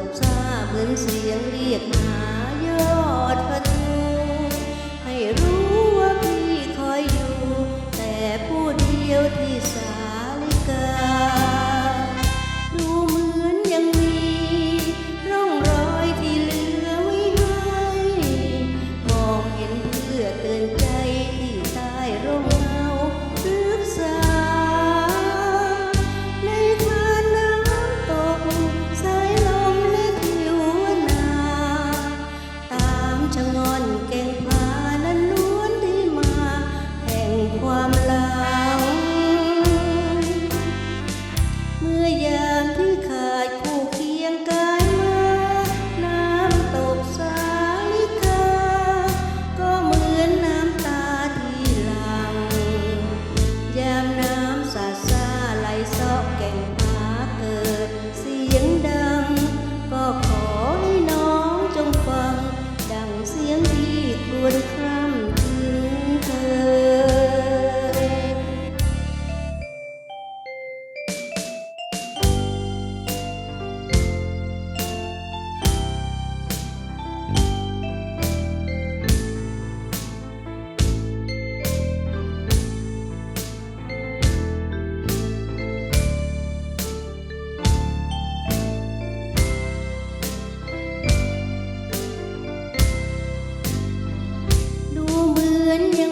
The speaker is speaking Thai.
บซาเหมือนเสียงเรียกมา นย